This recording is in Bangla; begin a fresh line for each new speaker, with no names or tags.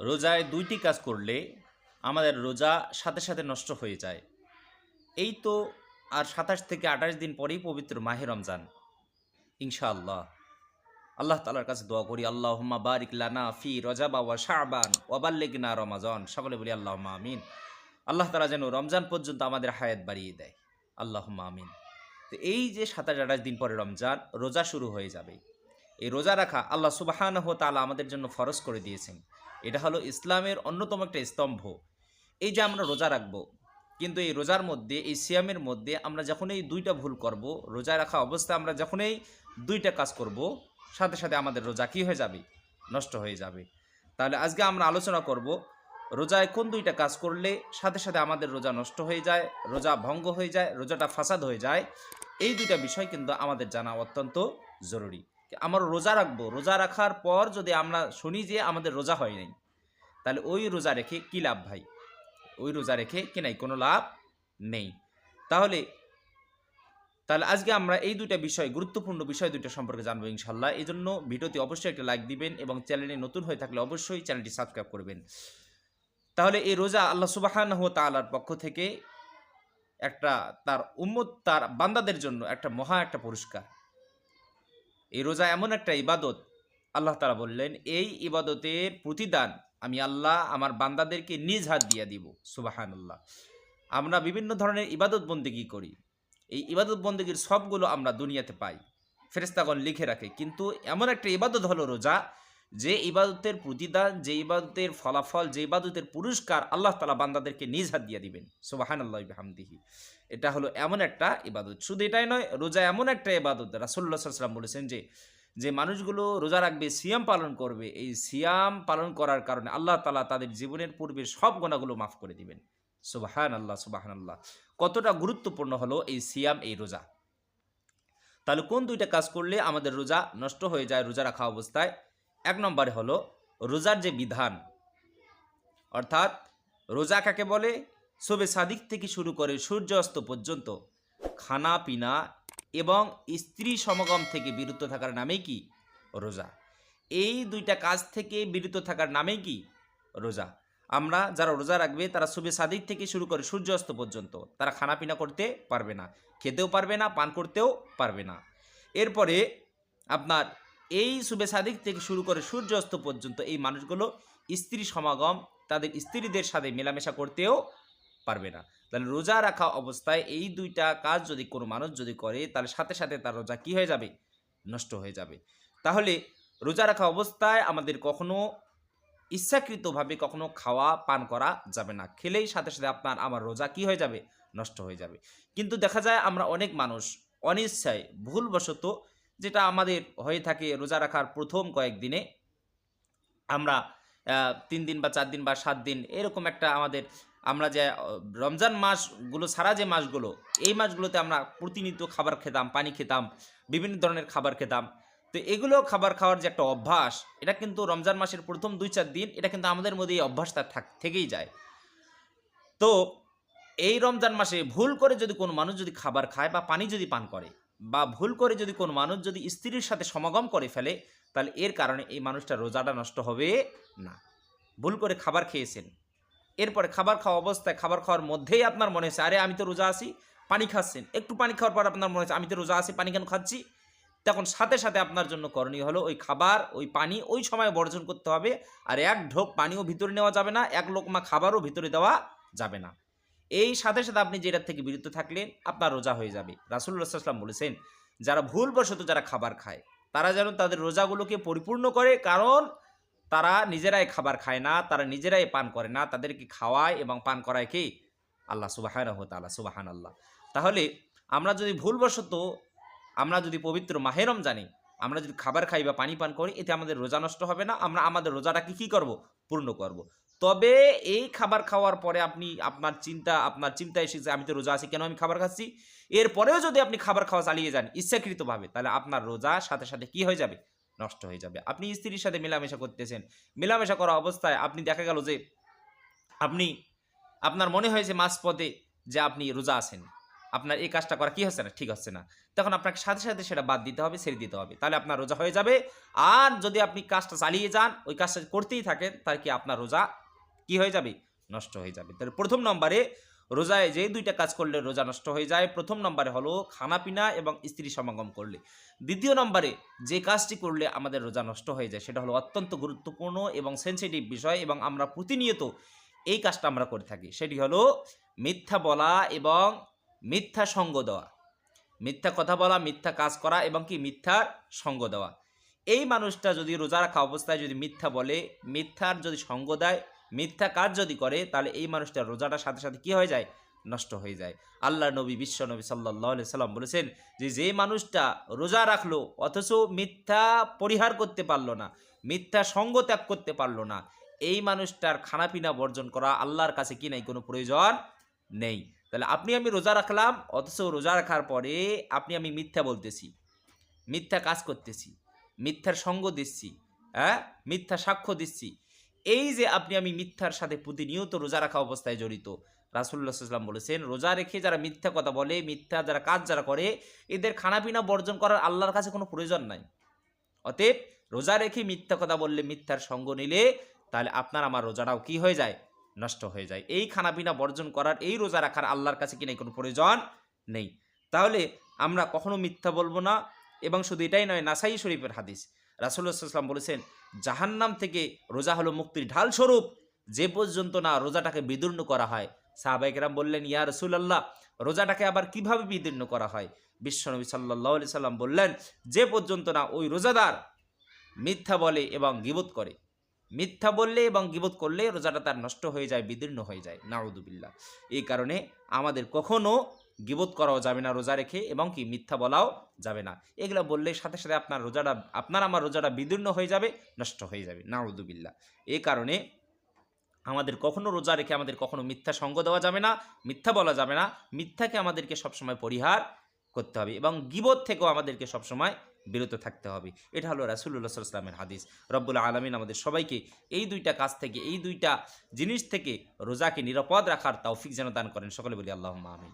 রোজায় দুইটি কাজ করলে আমাদের রোজা সাথে সাথে নষ্ট হয়ে যায়। এই তো আর সাতাশ থেকে আঠাশ দিন পরেই পবিত্র মাহে রমজান। ইনশাআল্লাহ। আল্লাহ তালার কাছে দোয়া করি আল্লাহ বারিক লানা ফি রজাবা ওয়া শাহবান ওয়াবাল্লিগনা রমাজন। সকলে বলি আল্লাহ আমিন। আল্লাহ তালা যেন রমজান পর্যন্ত আমাদের হায়াত বাড়িয়ে দেয়। আল্লাহ আমিন। তো এই যে সাতাশ আঠাশ দিন পরে রমজান, রোজা শুরু হয়ে যাবে। এই রোজা রাখা আল্লাহ সুবাহান তালা আমাদের জন্য ফরজ করে দিয়েছেন। এটা হলো ইসলামের অন্যতম একটা স্তম্ভ। এই যে আমরা রোজা রাখব, কিন্তু এই রোজার মধ্যে, এই সিয়ামের মধ্যে আমরা যখনই দুইটা ভুল করব, রোজা রাখা অবস্থায় আমরা যখনই দুইটা কাজ করব, সাথে সাথে আমাদের রোজা কী হয়ে যাবে? নষ্ট হয়ে যাবে। তাহলে আজকে আমরা আলোচনা করব, রোজায় কোন দুইটা কাজ করলে সাথে সাথে আমাদের রোজা নষ্ট হয়ে যায়, রোজা ভঙ্গ হয়ে যায়, রোজাটা ফাসাদ হয়ে যায়? এই দুইটা বিষয় কিন্তু আমাদের জানা অত্যন্ত জরুরি। আমার রোজা রাখব। রোজা রাখার পর যদি আমরা শুনি যে আমাদের রোজা হয় নাই, তাহলে ওই রোজা রেখে কী লাভ ভাই? ওই রোজা রেখে কি নাই? কোনো লাভ নেই। তাহলে তাহলে আজকে আমরা এই দুইটা বিষয়, গুরুত্বপূর্ণ বিষয় দুইটা সম্পর্কে জানব ইনশাল্লাহ। এই জন্য ভিডিওটি অবশ্যই একটা লাইক দিবেন এবং চ্যানেলে নতুন হয়ে থাকলে অবশ্যই চ্যানেলটি সাবস্ক্রাইব করবেন। তাহলে এই রোজা আল্লাহ সুবাহান তালার পক্ষ থেকে একটা তার উম্মত, তার বান্দাদের জন্য একটা মহা একটা পুরস্কার। এই রোজা এমন একটা ইবাদত। আল্লাহ তালা বললেন, এই ইবাদতের প্রতিদান আমি আল্লাহ আমার বান্দাদেরকে নিজ হাত দিয়ে দিব। সুবাহান আল্লাহ আমরা বিভিন্ন ধরনের ইবাদত বন্দেগি করি। এই ইবাদত বন্দেগীর সবগুলো আমরা দুনিয়াতে পাই। ফেরেস্তাগণ লিখে রাখে, কিন্তু এমন একটা ইবাদত হলো রোজা যে ইবাদতের প্রতিদান, যে ইবাদতের ফলাফল, যে ইবাদতের পুরস্কার আল্লাহ তালা বান্দাদেরকে নিজ হাত দিয়ে দিবেন। সুবাহান আল্লাহ হামদিহি এটা হলো এমন একটা ইবাদত। শুধু এটাই নয়, রোজা এমন একটা ইবাদত। রাসুল্লাহ সাল্লাম বলেছেন যে যে মানুষগুলো রোজা রাখবে, সিয়াম পালন করবে, এই সিয়াম পালন করার কারণে আল্লাহ তালা তাদের জীবনের পূর্বে সব গোনাগুলো মাফ করে দিবেন। সুবাহান আল্লাহ সুবাহান আল্লাহ কতটা গুরুত্বপূর্ণ হলো এই সিয়াম, এই রোজা। তাহলে কোন দুইটা কাজ করলে আমাদের রোজা নষ্ট হয়ে যায়, রোজা রাখা অবস্থায়? এক নম্বরে হলো রোজার যে বিধান, অর্থাৎ রোজা কাকে বলে? শোবে সাদিক থেকে শুরু করে সূর্য অস্ত পর্যন্ত খানা, পিনা এবং স্ত্রী সমাগম থেকে বিরত থাকার নামেই কি? রোজা। এই দুইটা কাজ থেকে বিরত থাকার নামে কি? রোজা। আমরা যারা রোজা রাখবে, তারা শুভে সাদিক থেকে শুরু করে সূর্য অস্ত পর্যন্ত তারা খানাপিনা করতে পারবে না। খেতেও পারবে না, পান করতেও পারবে না। এরপরে আপনার এই শুভে সাদিক থেকে শুরু করে সূর্য অস্ত পর্যন্ত এই মানুষগুলো স্ত্রী সমাগম, তাদের স্ত্রীদের সাথে মেলামেশা করতেও পারবে না। তাহলে রোজা রাখা অবস্থায় এই দুইটা কাজ যদি কোনো মানুষ যদি করে, তাহলে সাথে সাথে তার রোজা কি হয়ে যাবে? নষ্ট হয়ে যাবে। তাহলে রোজা রাখা অবস্থায় আমাদের কখনো ইচ্ছাকৃতভাবে কখনো খাওয়া, পান করা যাবে না। খেলেই সাথে সাথে আপনার, আমার রোজা কি হয়ে যাবে? নষ্ট হয়ে যাবে। কিন্তু দেখা যায় আমরা অনেক মানুষ অনিচ্ছায়, ভুলবশত যেটা আমাদের হয়ে থাকে রোজা রাখার প্রথম কয়েকদিনে আমরা তিন দিন বা চার দিন বা সাত দিন এরকম একটা আমাদের, আমরা যে রমজান মাসগুলো, সারা যে মাসগুলো, এই মাসগুলোতে আমরা প্রতিনিয়ত খাবার খেতাম, পানি খেতাম, বিভিন্ন ধরনের খাবার খেতাম। তো এগুলো খাবার খাওয়ার যে একটা অভ্যাস, এটা কিন্তু রমজান মাসের প্রথম দুই চার দিন, এটা কিন্তু আমাদের মধ্যে এই অভ্যাসটা থাক, থেকেই যায়। তো এই রমজান মাসে ভুল করে যদি কোনো মানুষ যদি খাবার খায় বা পানি যদি পান করে বা ভুল করে যদি কোনো মানুষ যদি স্ত্রীর সাথে সমাগম করে ফেলে, তাহলে এর কারণে এই মানুষটা রোজাটা নষ্ট হবে না। ভুল করে খাবার খেয়েছেন। এরপরে খাবার খাওয়া অবস্থায় খাবার খাওয়ার মধ্যেই আপনার মনে হচ্ছে, আরে আমি তো রোজা আছি, পানি খাচ্ছেন। একটু পানি খাওয়ার পর আপনার মনে হচ্ছে, আমি তো রোজা আছি, পানি কেন খাচ্ছি? তখন সাথে সাথে আপনার জন্য করণীয় হলো, ওই খাবার, ওই পানি ওই সময় বর্জন করতে হবে। আর এক ঢোক পানিও ভিতরে নেওয়া যাবে না, এক লোকমা খাবারও ভিতরে দেওয়া যাবে না। এই সাথে সাথে আপনি যেটার থেকে বিরত থাকলেন, আপনার রোজা হয়ে যাবে। রাসুল্লাহাম বলেছেন, যারা ভুলবশত যারা খাবার খায়, তারা যেন তাদের রোজাগুলোকে পরিপূর্ণ করে, কারণ তারা নিজেরাই খাবার খায় না, তারা নিজেরাই পান করে না, তাদেরকে খাওয়ায় এবং পান করায় কে? আল্লাহ সুবাহান তাল্লাহ সুবাহান আল্লাহ তাহলে আমরা যদি ভুলবশত, আমরা যদি পবিত্র মাহেরম জানি আমরা যদি খাবার খাই বা পানি পান করি, এতে আমাদের রোজা নষ্ট হবে না, আমরা আমাদের রোজাটাকে কী করব? পূর্ণ করব। তবে এই খাবার খাওয়ার পরে আপনি আপনার চিন্তা আপনার চিন্তা এসেছে আমি তো রোজা আছি, কেন আমি খাবার খাচ্ছি? এরপরেও যদি আপনি খাবার খাওয়া চালিয়ে যান ইচ্ছাকৃতভাবে, তাহলে আপনার রোজা সাথে সাথে কি হয়ে যাবে? নষ্ট হয়ে যাবে। আপনি স্ত্রীর সাথে মেলামেশা করতেছেন, মেলামেশা করা অবস্থায় আপনি দেখা গেল যে আপনি, আপনার মনে হয়েছে মাঝপথে যে আপনি রোজা আছেন। আপনার এই কাজটা করা কি হচ্ছে না? ঠিক হচ্ছে না। তখন আপনাকে সাথে সাথে সেটা বাদ দিতে হবে, ছেড়ে দিতে হবে। তাহলে আপনার রোজা হয়ে যাবে। আর যদি আপনি কাজটা চালিয়ে যান, ওই কাজটা করতেই থাকেন, তাহলে কি আপনার রোজা কি হয়ে যাবে? নষ্ট হয়ে যাবে। তাহলে প্রথম নম্বরে রোজায় যে দুইটা কাজ করলে রোজা নষ্ট হয়ে যায়, প্রথম নম্বরে হলো খানাপিনা এবং স্ত্রী সমাগম করলে। দ্বিতীয় নম্বরে যে কাজটি করলে আমাদের রোজা নষ্ট হয়ে যায়, সেটা হলো অত্যন্ত গুরুত্বপূর্ণ এবং সেন্সিটিভ বিষয় এবং আমরা প্রতিনিয়ত এই কাজটা আমরা করে থাকি। সেটি হলো মিথ্যা বলা এবং মিথ্যা সঙ্গ দেওয়া। মিথ্যা কথা বলা, মিথ্যা কাজ করা এবং কি? মিথ্যার সঙ্গ দেওয়া। এই মানুষটা যদি রোজা রাখা অবস্থায় যদি মিথ্যা বলে, মিথ্যার যদি সঙ্গ দেয় মিথ্যা কাজ যদি করে, তাহলে এই মানুষটার রোজাটার সাথে সাথে কি হয়ে যায়? নষ্ট হয়ে যায়। আল্লাহ নবী, বিশ্ব নবী সাল্লাহ সাল্লাম বলেছেন যে যে মানুষটা রোজা রাখল, অথচ মিথ্যা পরিহার করতে পারল না, মিথ্যা সঙ্গ ত্যাগ করতে পারল না, এই মানুষটার খানাপিনা বর্জন করা আল্লাহর কাছে কি নাই? কোনো প্রয়োজন নেই। তাহলে আপনি আমি রোজা রাখলাম, অথচ রোজা রাখার পরে আপনি আমি মিথ্যা বলতেছি, মিথ্যা কাজ করতেছি, মিথ্যার সঙ্গ দিচ্ছি হ্যাঁ? মিথ্যা সাক্ষ্য দিচ্ছি এই যে আপনি আমি মিথ্যার সাথে প্রতিনিয়ত রোজা রাখা অবস্থায় জড়িত রাসুল্লাহ সাল্লাম বলেছেন, রোজা রেখে যারা মিথ্যা কথা বলে, মিথ্যা যারা কাজ যারা করে, এদের খানাপিনা বর্জন করার আল্লাহর কাছে কোনো প্রয়োজন নাই। অতএব রোজা রেখে মিথ্যা কথা বললে, মিথ্যার সঙ্গ নিলে, তাহলে আপনার আমার রোজাটাও কি হয়ে যায়? নষ্ট হয়ে যায়। এই খানাপিনা বর্জন করার, এই রোজা রাখার আল্লাহর কাছে কি নাই কোনো প্রয়োজন নেই। তাহলে আমরা কখনো মিথ্যা বলব না এবং শুধু এটাই নয়, নাসাই শরীফের হাদিস। রাসুল্লাহাম বলেছেন, জাহান্নাম থেকে রোজা হলো মুক্তির ঢাল স্বরূপ যে পর্যন্ত না রোজাটাকে বিদীর্ণ করা হয় সাহাবাইকেরাম বললেন, ইয়া রসুলাল্লাহ, রোজাটাকে আবার কীভাবে বিদীর্ণ করা হয়? বিশ্বনবী সাল্লাহ আলি সাল্লাম বললেন, যে পর্যন্ত না ওই রোজাদার মিথ্যা বলে এবং গিবত করে, মিথ্যা বললে এবং গিবত করলে রোজাটা তার নষ্ট হয়ে যায়, বিদীর্ণ হয়ে যায় নাউদুবিল্লা এই কারণে আমাদের কখনো গিবত করাও যাবে না, রোজা রেখে এবং কি মিথ্যা বলাও যাবে না। এগুলো বললে সাথে সাথে আপনার রোজাটা, আপনার আমার রোজাটা বিদীর্ণ হয়ে যাবে, নষ্ট হয়ে যাবে। না নাউদুবিল্লা এই কারণে আমাদের কখনো রোজা রেখে আমাদের কখনো মিথ্যা সঙ্গ দেওয়া যাবে না, মিথ্যা বলা যাবে না, মিথ্যাকে আমাদেরকে সবসময় পরিহার করতে হবে এবং গিবত থেকেও আমাদেরকে সবসময় বিরত থাকতে হবে। এটা হলো রাসুল্লাহ সাল্লামের হাদিস। রব্বুল আলমিন আমাদের সবাইকে এই দুইটা কাজ থেকে, এই দুইটা জিনিস থেকে রোজাকে নিরাপদ রাখার তৌফিক যেন দান করেন। সকলে বলি আল্লাহ আমিন।